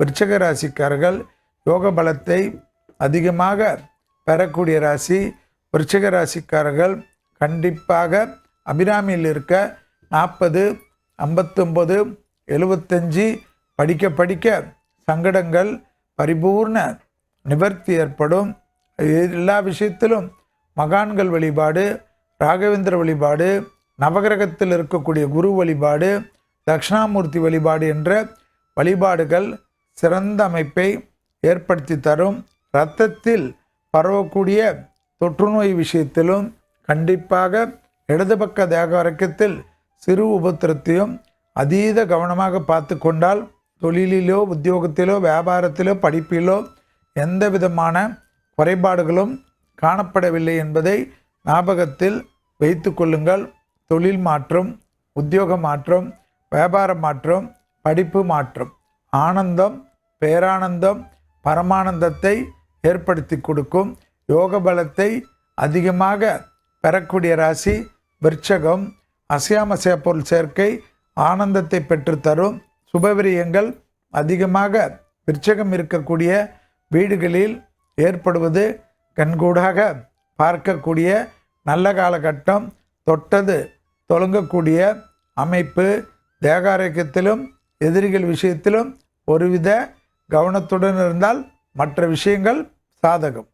விருச்சக ராசிக்காரர்கள் யோக பலத்தை அதிகமாக பெறக்கூடிய ராசி. விருச்சக ராசிக்காரர்கள் கண்டிப்பாக அபிராமியில் இருக்க நாற்பது ஐம்பத்தொம்பது எழுபத்தஞ்சி படிக்க படிக்க சங்கடங்கள் பரிபூர்ண நிவர்த்தி ஏற்படும். எல்லா விஷயத்திலும் மகான்கள் வழிபாடு ராகவேந்திர வழிபாடு நவகிரகத்தில் இருக்கக்கூடிய குரு வழிபாடு தட்சிணாமூர்த்தி வழிபாடு என்ற வழிபாடுகள் சிறந்த அமைப்பை ஏற்படுத்தி தரும். இரத்தத்தில் பரவக்கூடிய தொற்றுநோய் விஷயத்திலும் கண்டிப்பாக இடது பக்க தேக வரைக்கத்தில் சிறு உபத்திரத்தையும் அதீத கவனமாக பார்த்து கொண்டால் தொழிலிலோ உத்தியோகத்திலோ வியாபாரத்திலோ படிப்பிலோ எந்த விதமான குறைபாடுகளும் காணப்படவில்லை என்பதை ஞாபகத்தில் வைத்து கொள்ளுங்கள். தொழில் மாற்றம் உத்தியோக மாற்றம் வியாபார மாற்றம் படிப்பு மாற்றம். ஆனந்தம் பேரானந்தம் பரமானந்தத்தை ஏற்படுத்தி கொடுக்கும். யோக பலத்தை அதிகமாக பெறக்கூடிய ராசி விருட்சகம் அசையாமசைய பொருள் சேர்க்கை ஆனந்தத்தை பெற்றுத்தரும் சுபவிரியங்கள் அதிகமாக விருட்சகம் இருக்கக்கூடிய வீடுகளில் ஏற்படுவது கண்கூடாக பார்க்கக்கூடிய நல்ல காலகட்டம். தொட்டது தொழுங்கக்கூடிய அமைப்பு தேகாரோக்கியத்திலும் எதிரிகள் விஷயத்திலும் ஒருவித கவனத்துடன் இருந்தால் மற்ற விஷயங்கள் சாதகம்.